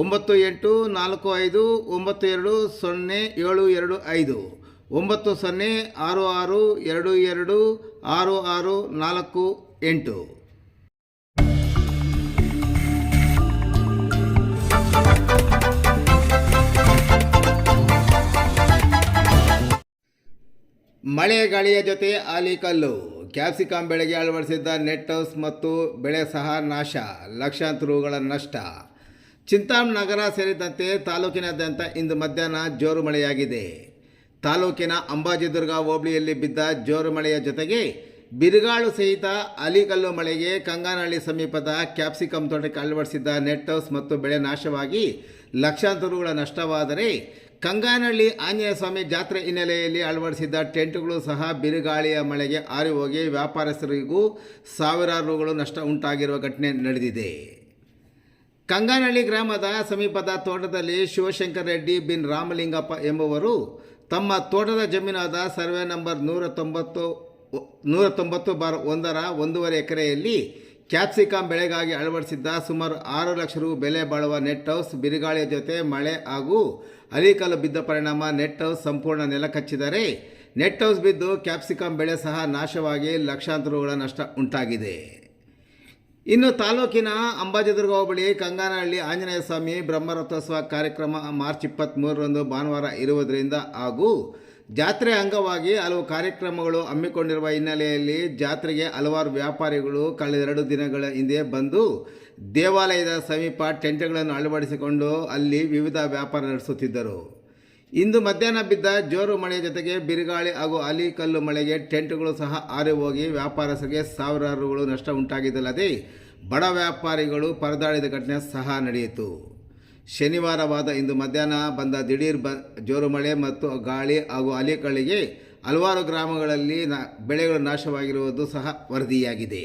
ಒಂಬತ್ತು ಎಂಟು ನಾಲ್ಕು ಐದು ಒಂಬತ್ತು ಎರಡು ಸೊನ್ನೆ ಏಳು ಎರಡು ಐದು, ಒಂಬತ್ತು ಸೊನ್ನೆ ಆರು ಆರು ಎರಡು ಎರಡು ಆರು ಆರು ನಾಲ್ಕು ಎಂಟು. ಮಳೆ ಗಾಳಿಯ ಜೊತೆ ಆಲಿಕಲ್ಲು ಕ್ಯಾಪ್ಸಿಕಂ ಬೆಳೆಗೆ ಅಳವಡಿಸಿದ್ದ ನೆಟ್ ಹೌಸ್ ಮತ್ತು ಬೆಳೆ ಸಹ ನಾಶ. ಲಕ್ಷಾಂತರ ರೂಗಳ ನಷ್ಟ. ಚಿಂತಾಮ್ ನಗರ ಸೇರಿದಂತೆ ತಾಲೂಕಿನಾದ್ಯಂತ ಇಂದು ಮಧ್ಯಾಹ್ನ ಜೋರು ಮಳೆಯಾಗಿದೆ. ತಾಲೂಕಿನ ಅಂಬಾಜಿದುರ್ಗ ಹೋಬಳಿಯಲ್ಲಿ ಬಿದ್ದ ಜೋರು ಮಳೆಯ ಜೊತೆಗೆ ಬಿರುಗಾಳು ಸಹಿತ ಅಲಿಕಲ್ಲು ಮಳೆಗೆ ಕಂಗಾನಹಳ್ಳಿ ಸಮೀಪದ ಕ್ಯಾಪ್ಸಿಕಂ ತೋಟಕ್ಕೆ ಅಳವಡಿಸಿದ್ದ ನೆಟ್ ಹೌಸ್ ಮತ್ತು ಬೆಳೆ ನಾಶವಾಗಿ ಲಕ್ಷಾಂತರ ರುಗಳ ನಷ್ಟವಾದರೆ ಕಂಗಾನಹಳ್ಳಿ ಆಂಜನೇಯ ಸ್ವಾಮಿ ಜಾತ್ರೆ ಹಿನ್ನೆಲೆಯಲ್ಲಿ ಅಳವಡಿಸಿದ್ದ ಟೆಂಟ್ಗಳು ಸಹ ಬಿರುಗಾಳಿಯ ಮಳೆಗೆ ಆರಿ ಹೋಗಿ ವ್ಯಾಪಾರಸ್ಥರಿಗೂ ಸಾವಿರಾರು ರುಗಳು ನಷ್ಟ ಉಂಟಾಗಿರುವ ಘಟನೆ ನಡೆದಿದೆ. ಕಂಗಾನಹಳ್ಳಿ ಗ್ರಾಮದ ಸಮೀಪದ ತೋಟದಲ್ಲಿ ಶಿವಶಂಕರ್ ರೆಡ್ಡಿ ಬಿನ್ ರಾಮಲಿಂಗಪ್ಪ ಎಂಬುವರು ತಮ್ಮ ತೋಟದ ಜಮೀನಾದ ಸರ್ವೆ ನಂಬರ್ ನೂರ ತೊಂಬತ್ತು ನೂರ ತೊಂಬತ್ತು ಬಾರ್ ಒಂದರ ಒಂದೂವರೆ ಎಕರೆಯಲ್ಲಿ ಕ್ಯಾಪ್ಸಿಕಂ ಬೆಳೆಗಾಗಿ ಅಳವಡಿಸಿದ್ದ ಸುಮಾರು ಆರು ಲಕ್ಷ ರು ಬೆಲೆ ಬಾಳುವ ನೆಟ್ ಹೌಸ್ ಬಿರುಗಾಳಿಯ ಜೊತೆ ಮಳೆ ಹಾಗೂ ಅಲಿಕಲ್ಲು ಬಿದ್ದ ಪರಿಣಾಮ ನೆಟ್ ಹೌಸ್ ಸಂಪೂರ್ಣ ನೆಲಕಚ್ಚಿದರೆ ನೆಟ್ ಹೌಸ್ ಬಿದ್ದು ಕ್ಯಾಪ್ಸಿಕಂ ಬೆಳೆ ಸಹ ನಾಶವಾಗಿ ಲಕ್ಷಾಂತರ ರುಗಳ ನಷ್ಟ ಉಂಟಾಗಿದೆ. ಇನ್ನು ತಾಲೂಕಿನ ಅಂಬಾಜಿದುರ್ಗ ಹೋಬಳಿ, ಕಂಗಾನಹಳ್ಳಿ, ಆಂಜನೇಯ ಸ್ವಾಮಿ ಬ್ರಹ್ಮರಥೋತ್ಸವ ಕಾರ್ಯಕ್ರಮ ಮಾರ್ಚ್ ಇಪ್ಪತ್ತ್ಮೂರರಂದು ಭಾನುವಾರ ಇರುವುದರಿಂದ ಹಾಗೂ ಜಾತ್ರೆ ಅಂಗವಾಗಿ ಹಲವು ಕಾರ್ಯಕ್ರಮಗಳು ಹಮ್ಮಿಕೊಂಡಿರುವ ಹಿನ್ನೆಲೆಯಲ್ಲಿ ಜಾತ್ರೆಗೆ ಹಲವಾರು ವ್ಯಾಪಾರಿಗಳು ಕಳೆದೆರಡು ದಿನಗಳ ಹಿಂದೆ ಬಂದು ದೇವಾಲಯದ ಸಮೀಪ ಟೆಂಟ್ಗಳನ್ನು ಅಳವಡಿಸಿಕೊಂಡು ಅಲ್ಲಿ ವಿವಿಧ ವ್ಯಾಪಾರ ನಡೆಸುತ್ತಿದ್ದರು. ಇಂದು ಮಧ್ಯಾಹ್ನ ಬಿದ್ದ ಜೋರು ಮಳೆಯ ಜೊತೆಗೆ ಬಿರುಗಾಳಿ ಹಾಗೂ ಅಲಿಕಲ್ಲು ಮಳೆಗೆ ಟೆಂಟ್ಗಳು ಸಹ ಹಾರಿ ಹೋಗಿ ವ್ಯಾಪಾರಸ್ಥರಿಗೆ ಸಾವಿರಾರು ರುಗಳು ನಷ್ಟ ಉಂಟಾಗಿದ್ದಲ್ಲದೆ, ಬಡ ವ್ಯಾಪಾರಿಗಳು ಪರದಾಡಿದ ಘಟನೆ ಸಹ ನಡೆಯಿತು. ಶನಿವಾರವಾದ ಇಂದು ಮಧ್ಯಾಹ್ನ ಬಂದ ದಿಢೀರ್ ಬ, ಜೋರು ಮಳೆ ಮತ್ತು ಗಾಳಿ ಹಾಗೂ ಅಲಿಕಲ್ಲಿಗೆ ಹಲವಾರು ಗ್ರಾಮಗಳಲ್ಲಿ ನ, ಬೆಳೆಗಳು ನಾಶವಾಗಿರುವುದು ಸಹ ವರದಿಯಾಗಿದೆ.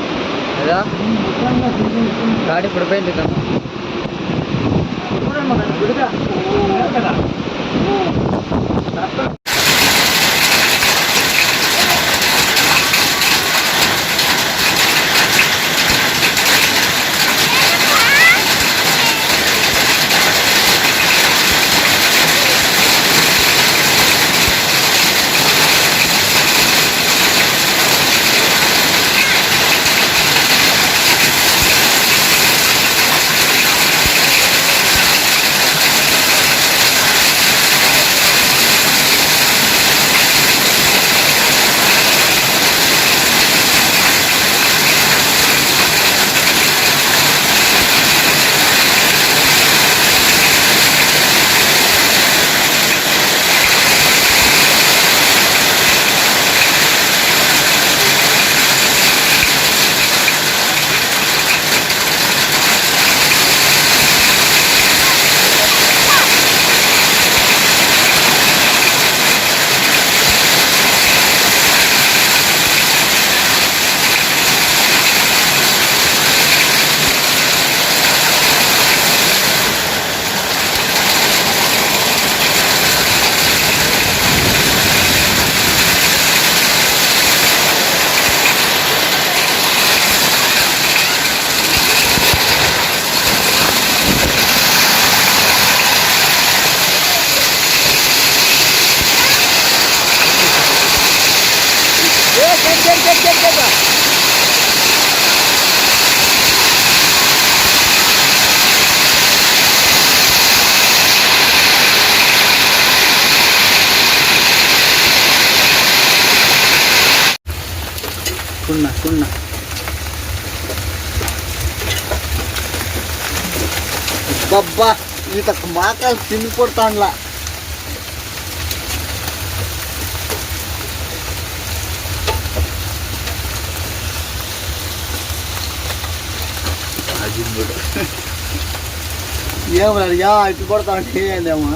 కదా గాడి పడిపోయింది కదా. చూడమ్మా అబ్బా ఈత మాకాలు తిండి కొడతాండ్లా. ఏమన్నా యా ఇటు కొడతాంటే ఏమో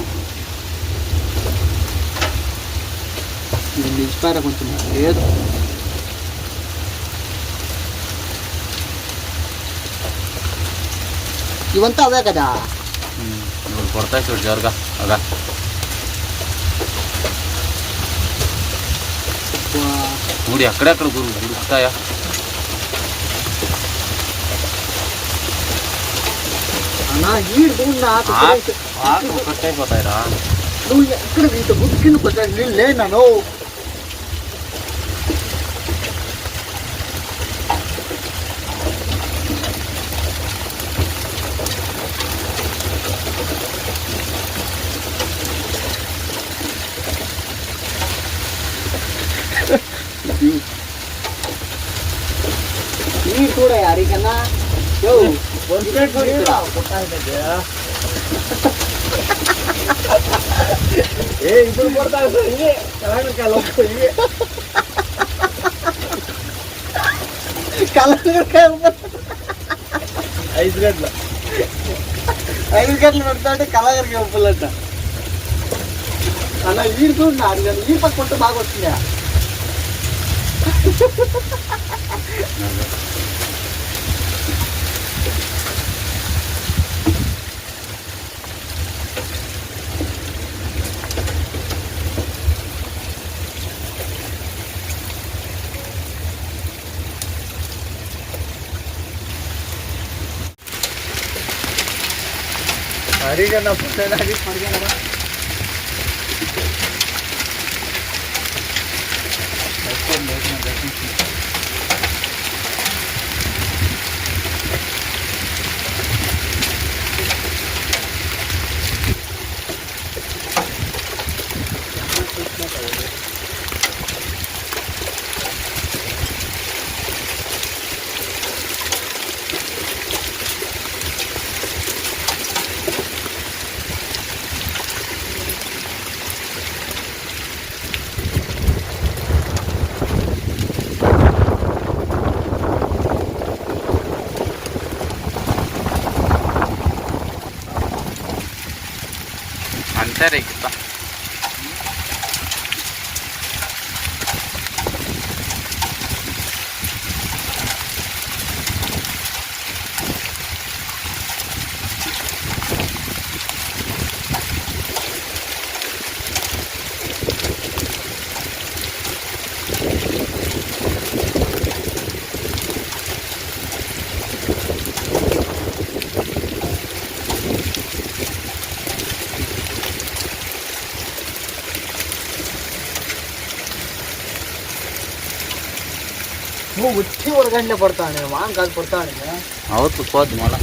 నిలిచిపోయారా కొంచెం? లేదు. ఇవంతా అదే కదా? ఇప్పుడు కొడతాయి చూడు జోరుగా. అదా. మూడు ఎక్కడెక్కడ గురు? గురుకుతాయా ఒకటైపోతాయి రా నువ్వు ఎక్కడ వీటి గుడికి నువ్వు లేనా నువ్వు hari kena. Yo, bonjret bonjret. Eh, itu portal ini. Kalau kalau ini. Kalau kalau ఐదు గంటల ఐదు గంటలు పెడతాంటే కళాగారికి పంపులంట అలా ఈడు చూడు నాడు కానీ ఈ పక్క కొంత బాగా వచ్చిందా हरी करना पड़ता है 안 때리겠다. ஒரு ಗಂಟೆ ಕೊಡ್ತಾನೆ ಮಾವಿನಕಾಯಿ ಕೊಡ್ತಾನೆ ಅವತ್ತು ಸೋತು ಮಳ